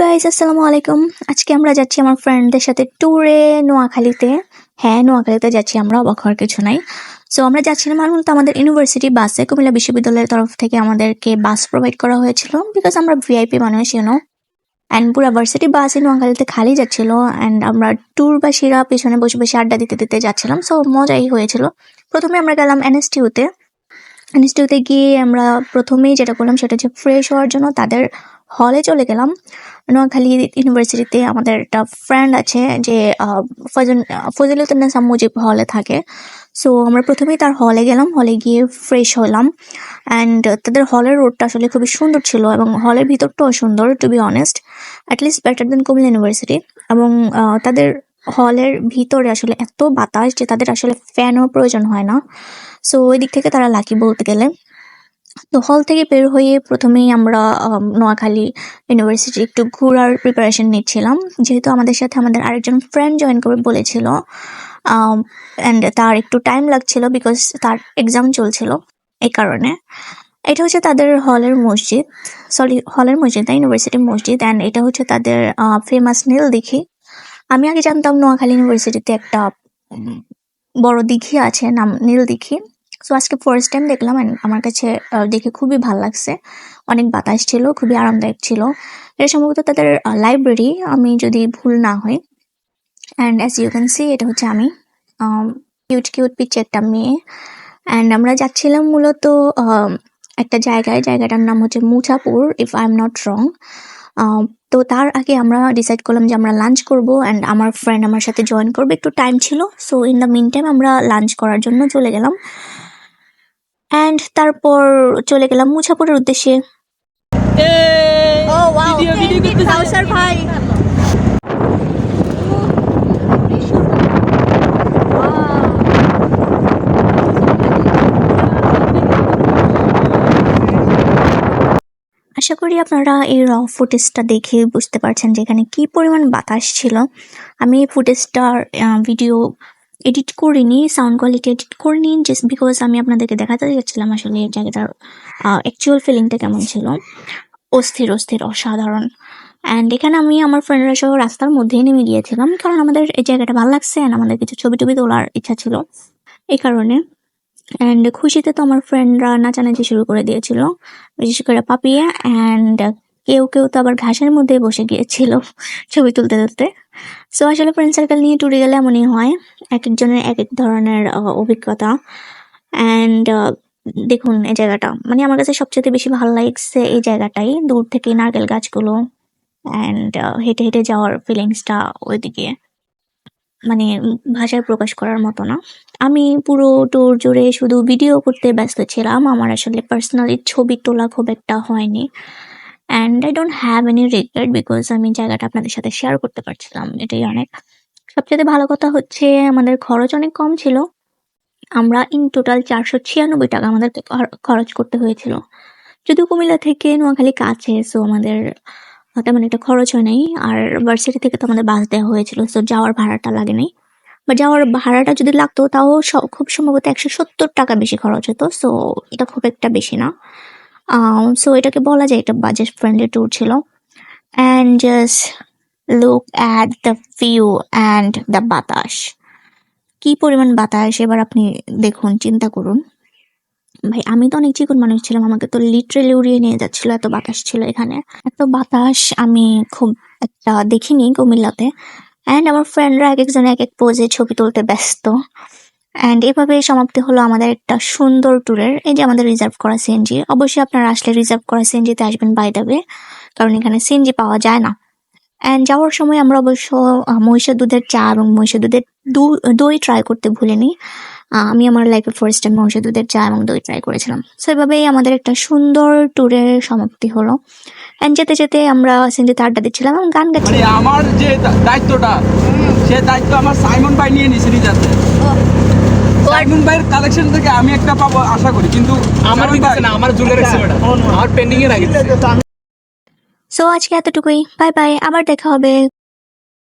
Guys আসসালামু আলাইকুম আজকে আমরা যাচ্ছি আমার ফ্রেন্ডদের সাথে ট্যুরে নোয়াখালীতে। হ্যাঁ নোয়াখালীতে যাচ্ছি আমরা, অবাক হওয়ার কিছু নাই। সো আমরা যাচ্ছিলাম আর মূলত আমাদের ইউনিভার্সিটি বাসে কুমিল্লা বিশ্ববিদ্যালয়ের তরফ থেকে আমাদেরকে বাস প্রোভাইড করা হয়েছিল বিকজ আমরা ভিআইপি মানুষ ইউনো অ্যান্ড পুরো ভার্সিটি বাসে নোয়াখালীতে খালি যাচ্ছিল। অ্যান্ড আমরা ট্যুরবাসীরা পেছনে বসে বসে আড্ডা দিতে দিতে যাচ্ছিলাম। সো মজাই হয়েছিল। প্রথমে আমরা গেলাম এনএসটিউতে এনএসটিউতে গিয়ে আমরা প্রথমেই যেটা করলাম সেটা হচ্ছে ফ্রেশ হওয়ার জন্য তাদের হলে চলে গেলাম। নোয়াখালী ইউনিভার্সিটিতে আমাদের একটা ফ্রেন্ড আছে যে ফজল ফজিলুদ্দিন মুজিব হলে থাকে। সো আমরা প্রথমেই তার হলে গেলাম। হলে গিয়ে ফ্রেশ হলাম। অ্যান্ড তাদের হলের রোডটা আসলে খুবই সুন্দর ছিল এবং হলের ভিতরটাও সুন্দর to be honest at least better than Comilla university এবং তাদের হলের ভিতরে আসলে এত বাতাস যে তাদের আসলে ফ্যানও প্রয়োজন হয় না। সো ওই দিক থেকে তারা লাকি বলতে গেলে। তো হল থেকে বের হয়ে প্রথমেই আমরা নোয়াখালী ইউনিভার্সিটি একটু ঘোরার প্রিপারেশন নিচ্ছিলাম। যেহেতু আমাদের সাথে আমাদের আরেকজন ফ্রেন্ড জয়েন করবে বলেছিল অ্যান্ড তার একটু টাইম লাগছিল বিকজ তার এক্সাম চলছিল এই কারণে। এটা হচ্ছে তাদের হলের মসজিদ। সরি হলের মসজিদ না ইউনিভার্সিটি মসজিদ। অ্যান্ড এটা হচ্ছে তাদের ফেমাস নীল দিঘি। আমি আগে জানতাম নোয়াখালী ইউনিভার্সিটিতে একটা বড় দিঘি আছে, নাম নীল দিঘি। সো আজকে ফার্স্ট টাইম দেখলাম আমার কাছে দেখে খুবই ভালো লাগছে। অনেক বাতাস ছিল খুবই আরামদায়ক ছিল। এটা সম্ভবত তাদের লাইব্রেরি আমি যদি ভুল না হই and as you can see এটা হচ্ছে আমি। কিউট কিউট পিচ্ছে একটা মেয়ে। অ্যান্ড আমরা যাচ্ছিলাম মূলত আম, একটা জায়গায়। জায়গাটার নাম হচ্ছে Musapur if I am not wrong তো তার আগে আমরা ডিসাইড করলাম যে আমরা লাঞ্চ করব অ্যান্ড আমার ফ্রেন্ড আমার সাথে জয়েন করবে। একটু টাইম ছিল। So in the mean time আমরা লাঞ্চ করার জন্য চলে গেলাম। অ্যান্ড তারপর চলে গেলাম মুছাপুরের উদ্দেশ্যে। ও ওয়াও ভিডিও ভিডিও করতে কাউসার ভাই। আশা করি আপনারা এই র ফুটেজটা দেখে বুঝতে পারছেন যে এখানে কি পরিমাণ বাতাস ছিল। আমি এই ফুটেজটার ভিডিও এডিট করিনি সাউন্ড কোয়ালিটি এডিট করিনি জাস্ট বিকজ আমি আপনাদেরকে দেখাতে যাচ্ছিলাম আসলে এই জায়গাটার অ্যাকচুয়াল ফিলিংটা কেমন ছিল। অস্থির অস্থির অসাধারণ। অ্যান্ড এখানে আমি আমার ফ্রেন্ডরা সহ রাস্তার মধ্যেই নেমে গিয়েছিলাম কারণ আমাদের এই জায়গাটা ভালো লাগছে অ্যান্ড আমাদের কিছু ছবি টবি তোলার ইচ্ছা ছিল। এই কারণে। অ্যান্ড খুশিতে তো আমার ফ্রেন্ডরা নাচানাচি শুরু করে দিয়েছিল বিশেষ করে পাপিয়া অ্যান্ড কেউ কেউ তো আবার ঘাসের মধ্যে বসে গিয়েছিল ছবি তুলতে তুলতে। সো আসলে ফ্রেন্ড সার্কেল নিয়ে ট্যুরে গেলে এমনই হয় এক একজনের এক এক ধরনের অভিজ্ঞতা। অ্যান্ড দেখুন এই জায়গাটা মানে আমার কাছে সবচেয়ে বেশি ভালো লাগছে এই জায়গাটাই, দূর থেকে নারকেল গাছগুলো অ্যান্ড হেঁটে হেঁটে যাওয়ার ফিলিংসটা ওইদিকে। মানে ভাষায় প্রকাশ করার মতো না। আমি পুরো ট্যুর জুড়ে শুধু ভিডিও করতে ব্যস্ত ছিলাম, আমার আসলে পার্সোনালি ছবি তোলা খুব একটা হয়নি। And I don't have any regret because আমি জায়গাটা আপনাদের সাথে শেয়ার করতে পারছিলাম। এটাই অনেক। সবচেয়ে ভালো কথা হচ্ছে, আমাদের খরচ অনেক কম ছিল। আমরা ইন টোটাল চারশো ছিয়ানব্বই টাকা আমাদেরকে খর- খরচ করতে হয়েছিল। যদিও কুমিল্লা থেকে নোয়াখালী কাছে সো আমাদের তেমন একটা খরচ হয় নাই। আর ভার্সিটি থেকে তো আমাদের বাস দেওয়া হয়েছিল সো যাওয়ার ভাড়াটা লাগে নাই। বা যাওয়ার ভাড়াটা যদি লাগতো, তাও খুব সম্ভবত একশো সত্তর টাকা বেশি খরচ হতো সো এটা খুব একটা বেশি না। সো এটাকে বলা যায় এটা বাজেট ফ্রেন্ডলি ট্যুর ছিল। And just look at the view and the বাতাস। কি পরিমাণ বাতাস? এবার আপনি দেখুন, চিন্তা করুন। ভাই, আমি তো অনেক চিকন মানুষ ছিলাম, আমাকে তো লিটারেলি উড়িয়ে নিয়ে যাচ্ছিল, এত বাতাস ছিল এখানে। এত বাতাস আমি খুব একটা দেখিনি কুমিল্লাতে। অ্যান্ড আমার ফ্রেন্ডরা এক একজন এক এক পোজে ছবি তুলতে ব্যস্ত। অ্যান্ড এভাবে সমাপ্তি হলো আমাদের একটা সুন্দর ট্যুরের এই যে আমাদের রিজার্ভ করা সিএনজি অবশ্যই আপনারা আসলে রিজার্ভ করা সিএনজিতে আসবেন বাই দেবে কারণ এখানে সিএনজি পাওয়া যায় না। অ্যান্ড যাওয়ার সময় আমরা অবশ্য মহিষের দুধের চা এবং মহিষের দুধের দই ট্রাই করতে ভুলিনি আমি আমার লাইফে ফার্স্ট টাইম মহিষের দুধের চা এবং দই ট্রাই করেছিলাম। সো এভাবেই আমাদের একটা সুন্দর ট্যুরের সমাপ্তি হলো। অ্যান্ড যেতে যেতে আমরা সিএনজিতে আড্ডা দিচ্ছিলাম এবং গান মানে গাচ্ছিলাম আমার যে দায়িত্বটা সে দায়িত্ব আমার সাইমন ভাই নিয়ে নিয়েছে সাইমন ভাইয়ের কালেকশন থেকে আমি একটা পাবো আশা করি। কিন্তু আমার দিতেছে না আমার জুলের রাখছে ম্যাডাম আমার পেন্ডিং এ আগে সো আজকে এতটুকুই। বাই বাই আবার দেখা হবে।